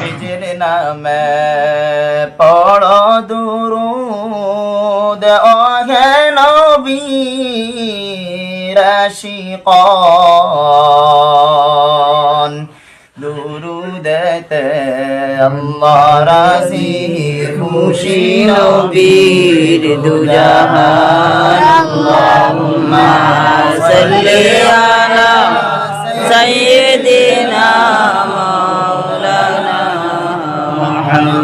নিজের নামে, পড় দুরুদ, অহে নবীর শিকন। দুরুদতে আল্লাহ রাজি, খুশি নবীর দুজাহান। আল্লাহুম্মা সাল্লি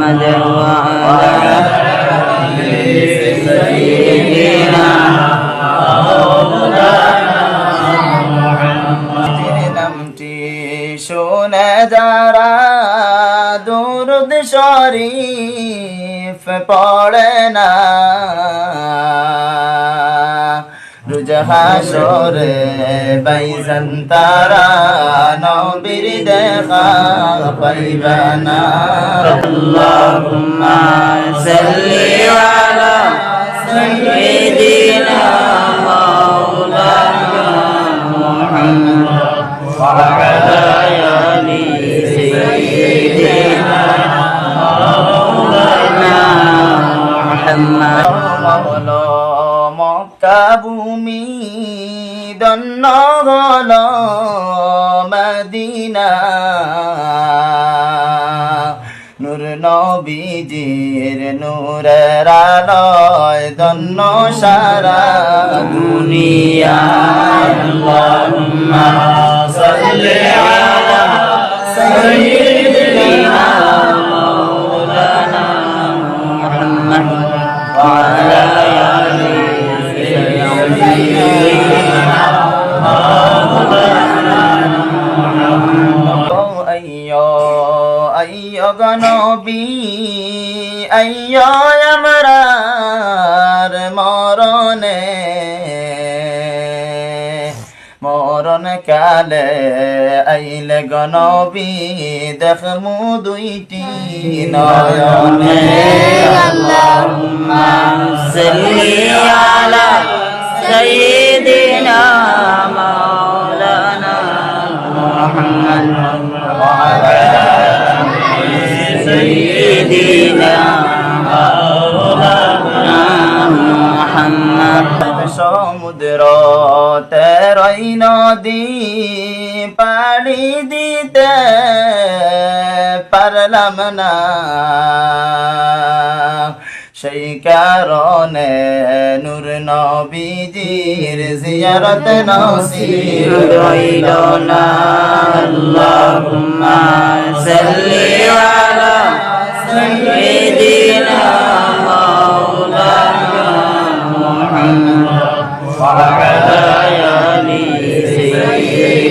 আলা সাইয়্যিদিনা নামটি শোনে যারা দুরুদ শরীফ পড়ে না হাসরে বাইজান তারা নবীর দেখা পাইবা না। আল্লাহুম্মা সাল্লি আলা সাইয়্যিদিনা মাওলানা মুহাম্মদ ওয়া আলা আলি মক্কা ভূমি দন্ন হল মদিনা। নূর নবীজির নূরের আলয় দন্ন সারা দুনিয়া আল্লাহুম্মা সাল্লি আলা আমরার মরণে মরণ কালে আইলে গনবী দেখমু দুইটি নয়নে। আল্লাহুম্মা সাল্লি নদী পাড়ি দিতে পারলাম না। সেই কারণে নূর নবীজির জিয়ারত নসিব রইল না। আল্লাহুম্মা মুহাম্মদ